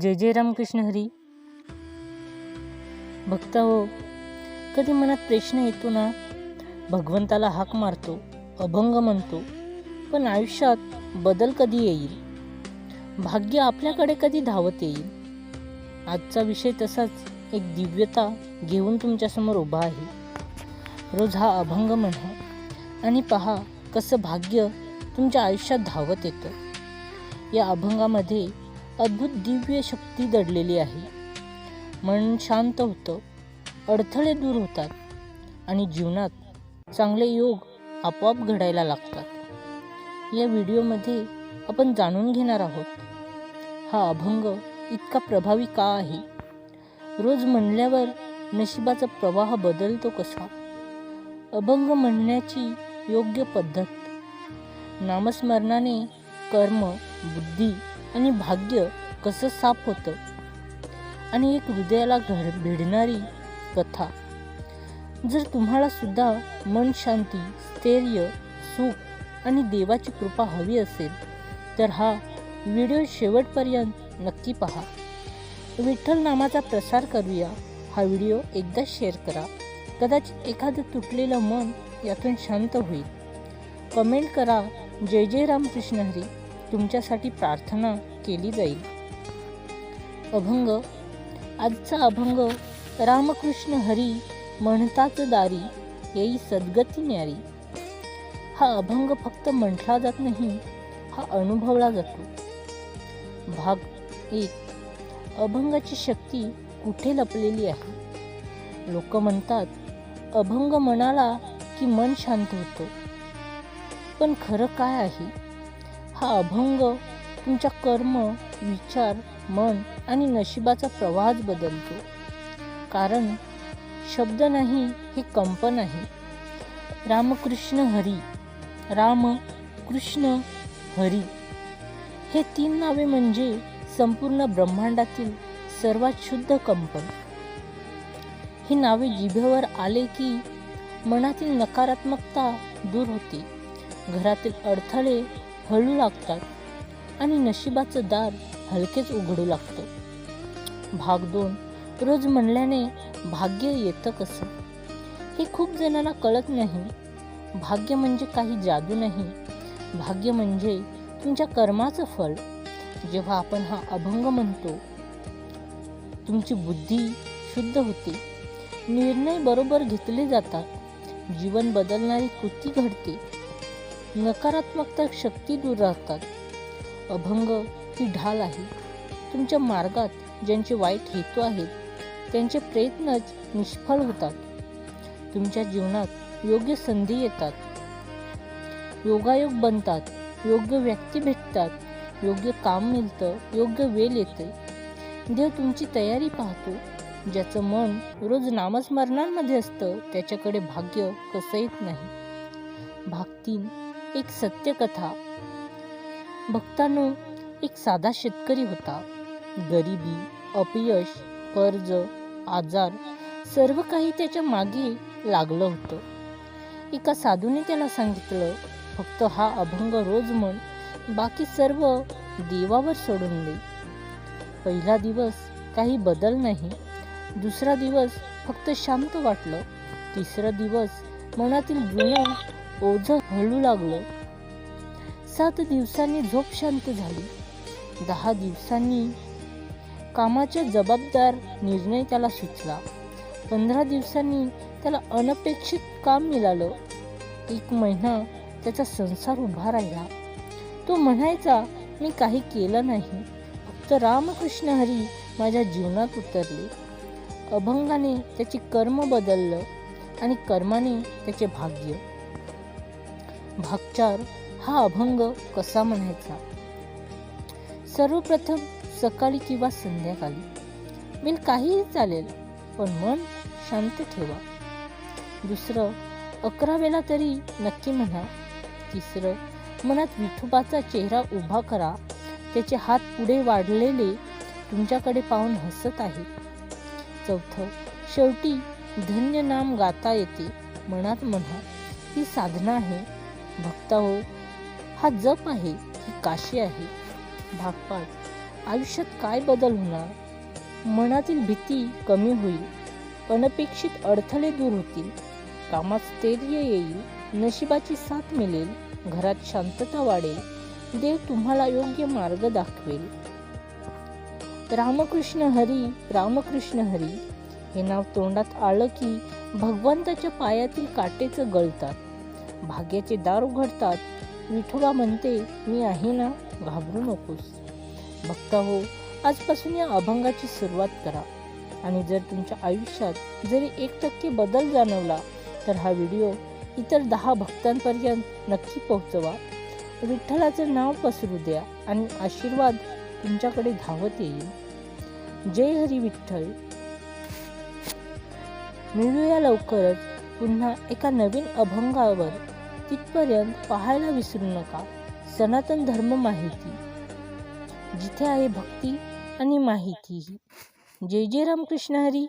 जय जय रामकृष्ण हरी. भक्ता हो कधी मनात प्रश्न येतो ना भगवंताला हाक मारतो अभंग म्हणतो पण आयुष्यात बदल कधी येईल? भाग्य आपल्याकडे कधी धावत येईल? आजचा विषय तसाच एक दिव्यता घेऊन तुमच्यासमोर उभा आहे. रोज हा अभंग म्हणा आणि पहा कसं भाग्य तुमच्या आयुष्यात धावत येतं. या अभंगामध्ये अद्भुत दिव्य शक्ती दडलेली आहे. मन शांत होतं अडथळे दूर होतात आणि जीवनात चांगले योग आपोआप घडायला लागतात. या व्हिडिओमध्ये आपण जाणून घेणार आहोत हा अभंग इतका प्रभावी का आहे? रोज म्हणल्यावर नशिबाचा प्रवाह बदलतो कसा? अभंग म्हणण्याची योग्य पद्धत? नामस्मरणाने कर्म बुद्धी आणि भाग्य कसं साफ होतं? आणि एक हृदयाला घड भिडणारी कथा. जर तुम्हाला सुद्धा मन शांती स्थैर्य सुख आणि देवाची कृपा हवी असेल तर हा व्हिडिओ शेवटपर्यंत नक्की पहा. विठ्ठल नामाचा प्रसार करूया. हा व्हिडिओ एकदा शेअर करा. कदाचित एखादं तुटलेलं मन यातून शांत होईल. कमेंट करा. जय जय रामकृष्ण हरी. तुमच्यासाठी प्रार्थना केली जाईल. अभंग आजचा अभंग रामकृष्ण हरी म्हणताच दारी येई सद्गती न्यारी. हा अभंग फक्त म्हटला जात नाही हा अनुभवला जातो. भाग एक. अभंगाची शक्ती कुठे लपलेली आहे? लोक म्हणतात अभंग मनाला की मन शांत होतं. पण खरं काय आहे? हा अभंग तुमच्या कर्म विचार मन आणि नशिबाचा प्रवाहच बदलतो. कारण शब्द नाही हे कंपन आहे. रामकृष्ण हरी राम कृष्ण हरी. हे तीन नावे म्हणजे संपूर्ण ब्रह्मांडातील सर्वात शुद्ध कंपन. ही नावे जिभेवर आले की मनातील नकारात्मकता दूर होते. घरातील अडथळे हळू लागतात आणि नशिबाचं दार हलकेच उघडू लागतं. भाग दोन. रोज म्हणल्याने भाग्य येतं कसं? हे खूप जणांना कळत नाही. भाग्य म्हणजे काही जादू नाही. भाग्य म्हणजे तुमच्या कर्माचं फळ. जेव्हा आपण हा अभंग म्हणतो तुमची बुद्धी शुद्ध होते. निर्णय बरोबर घेतले जातात. जीवन बदलणारी कृती घडते. नकारात्मकता शक्ती दूर राहतात. अभंग ही ढाल आहे. तुमच्या मार्गात ज्यांचे वाईट हेतू आहेत त्यांचे प्रयत्नच निष्फळ होतात. तुमच्या जीवनात योग्य संधी येतात. योगायोग बनतात योग्य व्यक्ती भेटतात योग्य काम मिळतं योग्य वेळ येते. देव तुमची तयारी पाहतो. ज्याचं मन रोज नामस्मरणांमध्ये असतं त्याच्याकडे भाग्य कसं येत नाही. भाग तीन. एक सत्यकथा. भक्तांनो एक साधा शेतकरी होता. गरिबी अपयश कर्ज आजार सर्व काही त्याच्यामागे लागलं होतं. एका साधूने त्याला सांगितलं फक्त हा अभंग रोज म्हण बाकी सर्व देवावर सोडून दे. पहिला दिवस काही बदल नाही दुसरा दिवस फक्त शांत वाटलं तिसरा दिवस मनातील जुनं ओझं हळू लागलं. सात दिवसांनी झोप शांत झाली. दहा दिवसांनी कामाचा जबाबदार निर्णय त्याला सुचला. पंधरा दिवसांनी त्याला अनपेक्षित काम मिळालं. एक महिना त्याचा संसार उभा राहिला. तो म्हणायचा मी काही केलं नाही. फक्त रामकृष्ण हरी माझ्या जीवनात उतरले. अभंगाने त्याचे कर्म बदललं आणि कर्माने त्याचे भाग्य भागचार हा अभंग कसा म्हणायचा? सर्वप्रथम सकाळी किंवा संध्याकाळी. बिल काहीही चालेल पण मन शांत ठेवा. दुसरं अकरा वेळा तरी नक्की म्हणा. तिसरं मनात विठोबाचा चेहरा उभा करा. त्याचे हात पुढे वाढलेले तुमच्याकडे पाहून हसत आहे. चौथं शेवटी धन्य नाम गाता येते. मनात म्हणा ही साधना आहे. भक्ता हो. हा जप आहे ही काशी आहे? भाग पाच आयुष्यात काय बदल होणार? मनातील भीती कमी होईल अनपेक्षित अडथळे दूर होतील कामात स्थैर्य येईल नशिबाची साथ मिळेल घरात शांतता वाढेल देव तुम्हाला योग्य मार्ग दाखवेल. रामकृष्ण हरी रामकृष्ण हरी. हे नाव तोंडात आलं की भगवंताच्या पायातील काटेचं गळतात. भाग्याचे दार उघडतात. विठोबा म्हणते मी आहे ना घाबरू नकोस. भक्ता हो आजपासून या अभंगाची सुरुवात करा. आणि जर तुमच्या आयुष्यात जरी एक टक्के बदल जाणवला तर हा व्हिडिओ इतर दहा भक्तांपर्यंत नक्की पोहोचवा. विठ्ठलाचं नाव पसरू द्या आणि आशीर्वाद तुमच्याकडे धावत येईल. जय हरी विठ्ठल. मिळूया लवकरच पुन्हा एका नवीन अभंगावर तिथपर्यंत पाहायला विसरू नका. सनातन धर्म माहिती. जिथे आहे भक्ती आणि माहिती. जय जय रामकृष्ण हरी.